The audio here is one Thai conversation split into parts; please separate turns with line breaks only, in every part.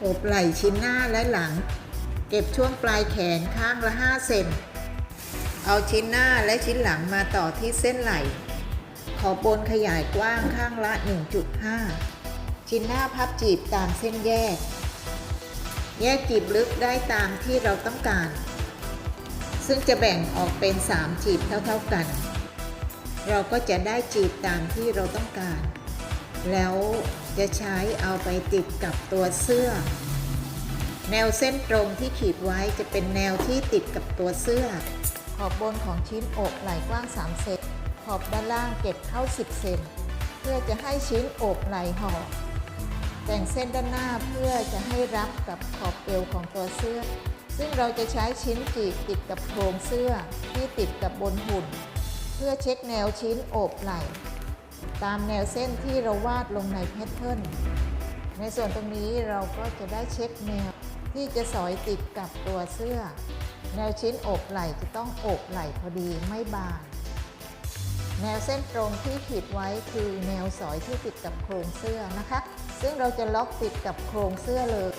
โอบไหล่ชิ้นหน้าและหลัง เก็บช่วงปลายแขนข้างละ 5 เซน เอาชิ้นหน้าและชิ้นหลังมาต่อที่เส้นไหล่ ขอบนขยายกว้างข้างละ 1.5 ชิ้นหน้าพับจีบตามเส้นแยก แยกจีบลึกได้ตามที่เราต้องการ ซึ่งจะแบ่งออกเป็น 3 จีบเท่าๆกัน เราก็จะได้จีบตามที่เราต้องการ แล้วจะใช้เอาไปติดกับตัวเสื้อ แนวเส้นตรงที่ขีดไว้จะเป็นแนวที่ติดกับตัวเสื้อ ขอบบนของชิ้นอกไหล่กว้าง 3 เซนขอบด้านล่างเก็บเข้า 10 เซนเพื่อจะให้ชิ้นอกไหล่ห่อแต่งเส้นด้านหน้าเพื่อจะให้รับกับขอบเอวของตัวเสื้อ ซึ่งเราจะใช้ชิ้นจีบติดกับโครงเสื้อที่ติดกับบนหุ่น เพื่อเช็คแนวชิ้นอกไหล่ ตามแนวเส้นที่เราวาดลงในแพทเทิร์น ในส่วนตรงนี้เราก็จะได้เช็คแนวที่จะสอยติดกับตัวเสื้อ แนวชิ้นอกไหล่จะต้องอกไหล่พอดีไม่บาง แนวเส้นตรงที่ขีดไว้คือแนวสอยที่ติดกับโครงเสื้อนะคะ ซึ่งเราจะล็อกติดกับโครงเสื้อเลย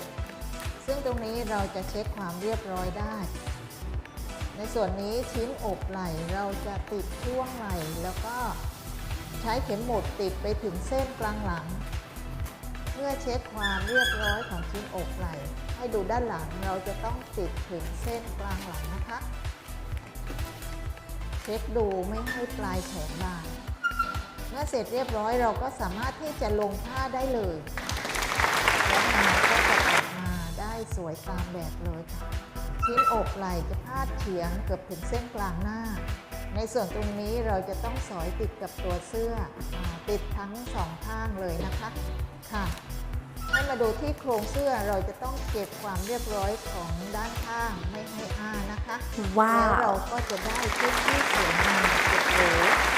ซึ่งตรงนี้เราจะเช็คความเรียบร้อยได้ในส่วนนี้ชิ้นอกไหล่เราจะติดช่วงไหล่แล้วก็ ใช้เข็มหมุดติดไปถึงเส้นกลางหลังเพื่อเช็คความเรียบร้อยของชิ้นอกไหล่ ให้ดูด้านหลังเราจะต้องติดถึงเส้นกลางหลังนะคะ เช็คดูไม่ให้ปลายแขนบางเมื่อเสร็จเรียบร้อยเราก็สามารถที่จะลงผ้าได้เลยแล้วมันก็จะออกมาได้สวยตามแบบเลยค่ะ ชิ้นอกไหล่จะพาดเฉียงเกือบถึงเส้นกลางหน้า ในส่วนตรงนี้เราจะต้องสอยติดกับตัวเสื้ออาติดทั้งสองข้างเลยนะคะค่ะให้มาดูที่โครงเสื้อเราจะต้องเก็บความเรียบร้อยของด้านข้างไม่ให้อ้านะคะ
ว้า
แล้วเรา
ว
ก็จะได้ชุดที่สวยงาม